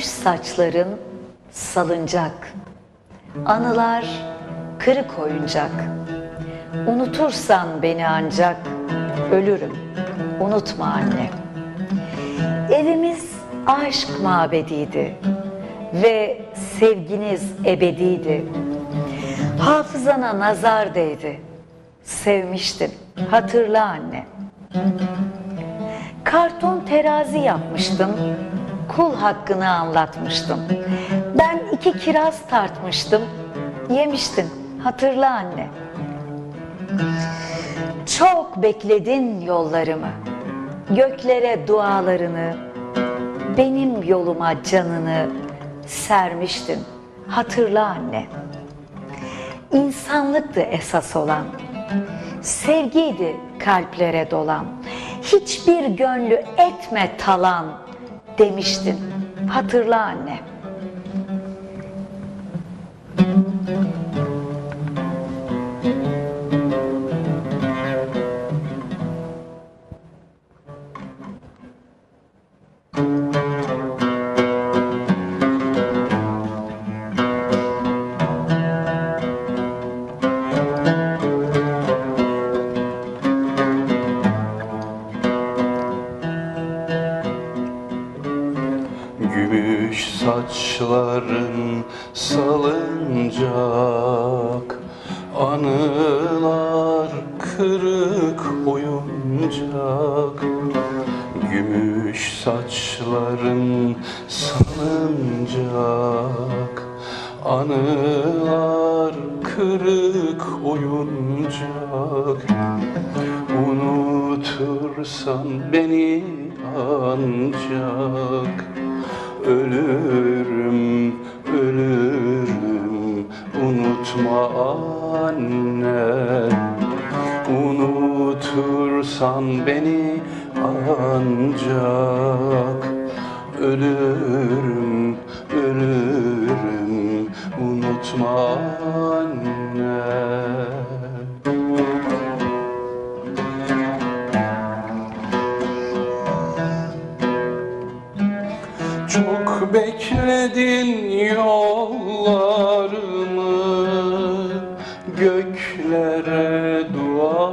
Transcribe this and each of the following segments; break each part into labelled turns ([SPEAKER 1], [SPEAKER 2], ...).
[SPEAKER 1] saçların salıncak, anılar kırık oyuncak. Unutursan beni ancak ölürüm, unutma anne. Evimiz aşk mabediydi ve sevginiz ebediydi. Hafızana nazar değdi, sevmiştin, hatırla anne. Karton terazi yapmıştım, kul hakkını anlatmıştım. Ben iki kiraz tartmıştım, yemiştin, hatırla anne. Çok bekledin yollarımı, göklere dualarını, benim yoluma canını sermiştin, hatırla anne. İnsanlıktı esas olan, sevgiydi kalplere dolan. Hiçbir gönlü etme talan demiştin. Hatırla anne.
[SPEAKER 2] Saçların salıncak Anılar kırık oyuncak. Gümüş saçların salıncak Anılar kırık oyuncak. Unutursan beni ancak Ölürüm, ölürüm. Unutma anne Unutursan beni ancak. Ölürüm, ölürüm. Unutma anne Çok bekledin yollarımı Göklere dualarımı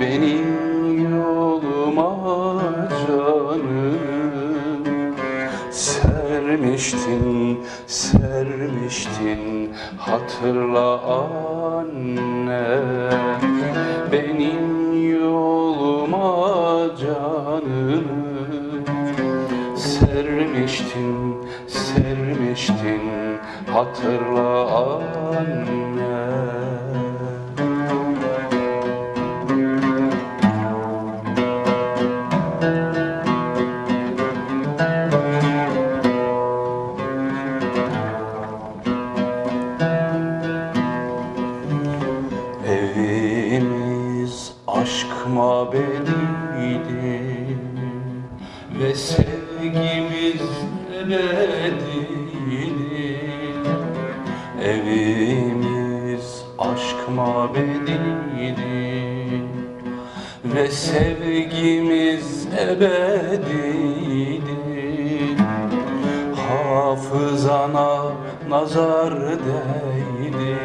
[SPEAKER 2] Benim yoluma canım Sermiştin, sermiştin. Hatırla anne Benim Hatırla anne. Evimiz aşk mabediydi Ve sevgimiz ebediydi Evimiz aşk mabediydi Ve sevgimiz ebediydi. Hafızana nazar değdi.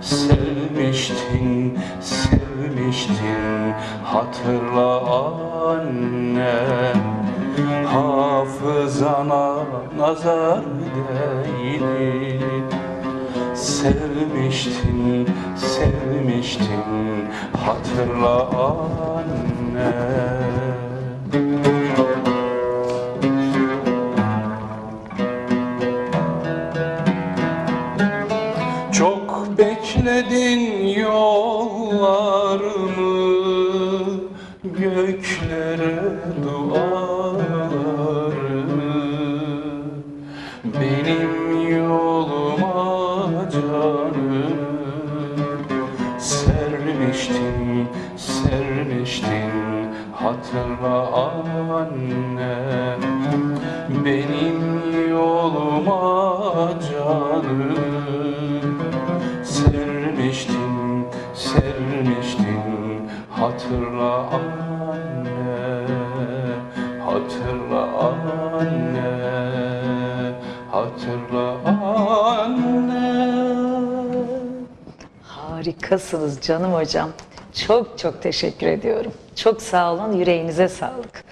[SPEAKER 2] Sevmiştin, sevmiştin Hatırla anne. Hafızana nazar değdi Sevmiştin, sevmiştin Hatırla anne. Çok bekledin yollarımı Göklere dualarımı Hatırla anne. Benim yoluma canım Sermiştin, sermiştin. Hatırla anne. Hatırla anne. Hatırla anne.
[SPEAKER 1] Harikasınız canım hocam. Çok çok teşekkür ediyorum. Çok sağ olun, yüreğinize sağlık.